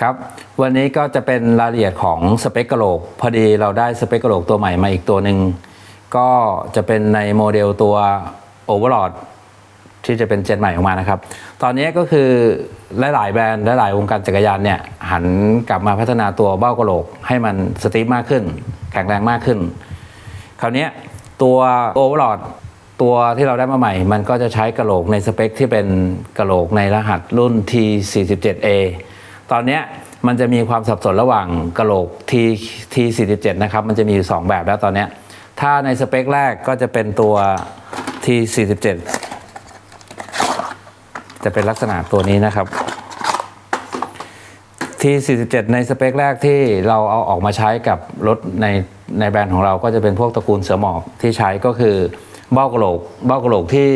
ครับวันนี้ก็จะเป็นรายละเอียดของสเปกกระโหลกพอดีเราได้สเปกกระโหลกตัวใหม่มาอีกตัวหนึ่งก็จะเป็นในโมเดลตัวโอเวอร์ลดที่จะเป็นเจนใหม่ออกมานะครับ ตอนนี้ก็คือหลายๆแบรนด์หลายๆวงการจักรยานเนี่ยหันกลับมาพัฒนาตัวเบ้ากระโหลก ให้มันสตรีมมากขึ้น แข็งแรงมากขึ้น คราวนี้ตัวโอเวอร์ลด ตัวที่เราได้มาใหม่ มันก็จะใช้กระโหลกในสเปคที่เป็นกระโหลกในรหัสรุ่น T47A ตอนนี้มันจะมีความสับสนระหว่างกระโหลก T T47 นะครับมันจะมีอยู่สองแบบแล้วตอนนี้ถ้าในสเปคแรกก็จะเป็นตัว T47 จะเป็นลักษณะตัวนี้นะครับ T47 ในสเปคแรกที่เราเอาออกมาใช้กับรถในในแบรนด์ของเราก็จะเป็นพวกตระกูลเสือหมอบที่ใช้ก็คือ เบ้ากระโหลกเบ้ากระโหลกที่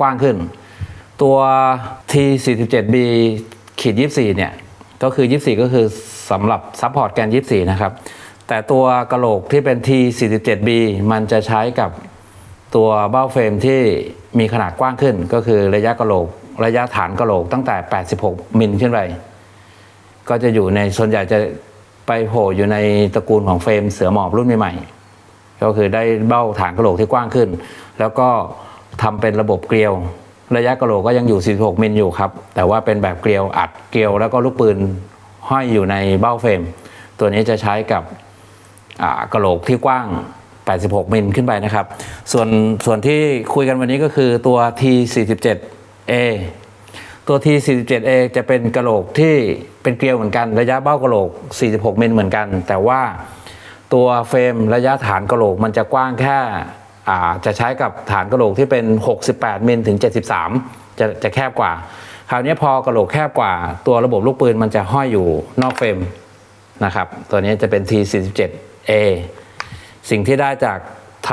กว้างขึ้น ตัว T47B ขีด24เนี่ยก็คือ 24 ก็คือสำหรับซัพพอร์ตแกน 24 นะครับ แต่ตัวกระโหลกที่เป็น T47B มันจะใช้กับตัวเบ้าเฟรมที่มีขนาดกว้างขึ้น ก็คือระยะกระโหลกระยะฐานกระโหลกตั้งแต่ 86 มิลขึ้นไป ก็จะอยู่ในส่วนใหญ่จะไปโผล่อยู่ในตระกูลของเฟรมเสือหมอบรุ่นใหม่ๆ ก็คือได้เบ้าฐานกระโหลกที่กว้างขึ้น แล้วก็ทำเป็นระบบเกลียว ระยะกระโหลกก็ยังอยู่ 46 มิลอยู่ครับ แต่ว่าเป็นแบบเกลียวอัดเกลียว แล้วก็ลูกปืนห้อยอยู่ในเบ้าเฟรม ตัวนี้จะใช้กับกระโหลกที่กว้าง 86 มิลขึ้นไปนะครับ ส่วนส่วนที่คุยกันวันนี้ก็คือตัว T47A ตัว T47A จะเป็นกระโหลกที่เป็นเกลียวเหมือนกัน ระยะเบ้ากระโหลก 46 มิลเหมือนกัน แต่ว่า ตัวเฟรมระยะฐานกระโหลกมันจะกว้างแค่จะใช้กับฐานกระโหลกที่เป็น 68 มิลถึง 73 จะจะแคบกว่า คราวนี้พอกระโหลกแคบกว่า ตัวระบบลูกปืนมันจะห้อยอยู่นอกเฟรมนะครับ ตัวนี้จะเป็น T47A สิ่งที่ได้จากท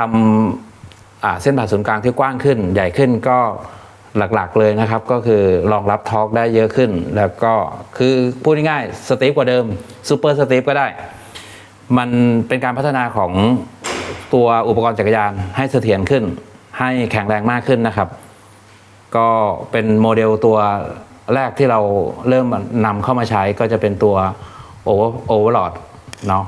ำเส้นผ่าศูนย์กลางที่กว้างขึ้น ใหญ่ขึ้นก็หลักๆเลยนะครับ ก็คือรองรับทอร์กได้เยอะขึ้น แล้วก็คือพูดง่ายๆสตีฟกว่าเดิมซูเปอร์สตีฟก็ได้ มันเป็นการพัฒนาของตัวอุปกรณ์จักรยานให้เสถียรขึ้น ให้แข็งแรงมากขึ้นนะครับ ก็เป็นโมเดลตัวแรกที่เราเริ่มนำเข้ามาใช้ก็จะเป็นตัวโอเวอร์โอเวอร์ลอดเนาะ